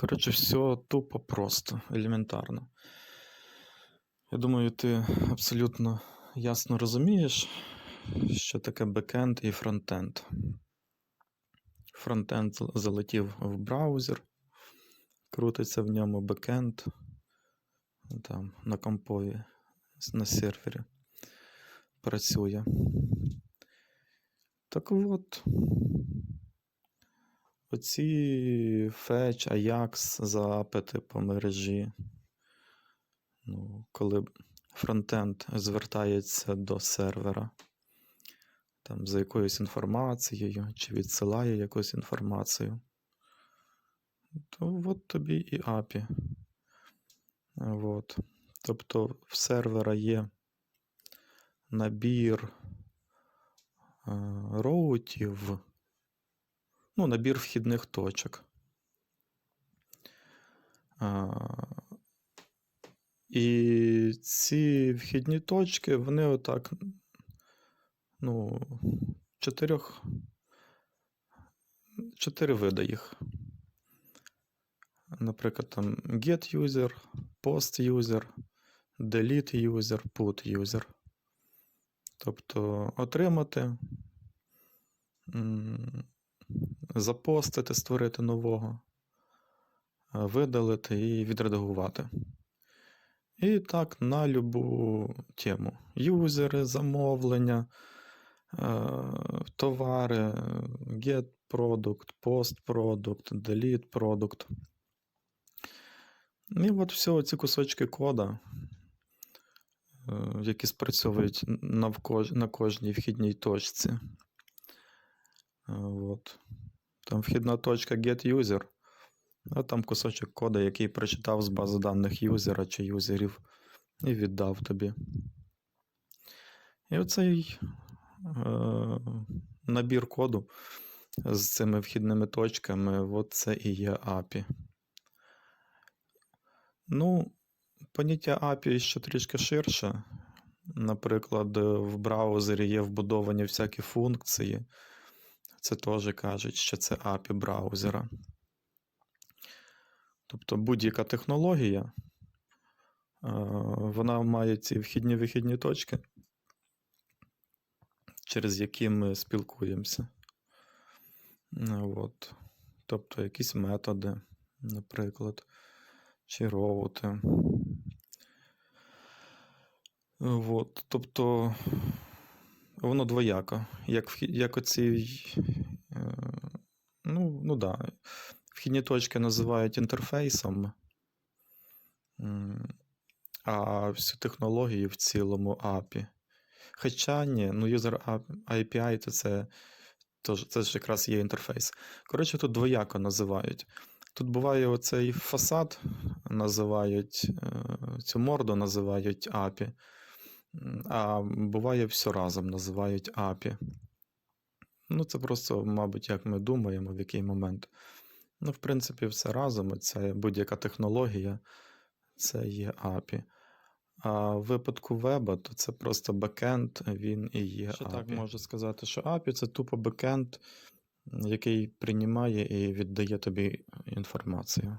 Коротше, все тупо просто, елементарно. Я думаю, ти абсолютно ясно розумієш, що таке бекенд і фронтенд. Фронтенд залетів в браузер, крутиться в ньому бекенд там, на компові, на сервері працює. Так от, оці Fetch, Ajax запити по мережі. Ну, коли фронтенд звертається до сервера там, за якоюсь інформацією чи відсилає якусь інформацію, то от тобі і API. От. Тобто в сервера є набір е, роутів, ну, набір вхідних точок. І ці вхідні точки, вони отак, ну, чотирьох, чотири види їх. Наприклад, там get user, post user, delete user, put user. Тобто отримати, запостити, створити нового, видалити і відредагувати. І так на любу тему. Юзери, замовлення, е, товари, get product, post delete product. І от все ці кусочки кода, е, які спрацьовують на кожній вхідній точці. От. Там вхідна точка getUser, а там кусочок кода, який прочитав з бази даних юзера чи юзерів і віддав тобі. І оцей е, набір коду з цими вхідними точками, от це і є API. Ну, поняття API ще трішки ширше. Наприклад, в браузері є вбудовані всякі функції. Це теж кажуть, що це API браузера. Тобто будь-яка технологія, е, вона має ці вхідні вихідні точки, через які ми спілкуємося. От. Тобто якісь методи, наприклад, чи роути. От. Тобто воно двояко. Як, як оці. е, Ну, ну да. Вхідні точки називають інтерфейсом, а всю технологію в цілому API. Хоча ні, ну user API то це, тож- це ж якраз є інтерфейс. Коротше, тут двояко називають. Тут буває оцей фасад, називають е, цю морду називають API, а буває все разом називають API. Ну, це просто, мабуть, як ми думаємо, в який момент. Ну, в принципі, все разом. Це будь-яка технологія, це є API. А в випадку веба, то це просто бекенд, він і є Ще API. так можу сказати, що API це тупо бекенд, який приймає і віддає тобі інформацію.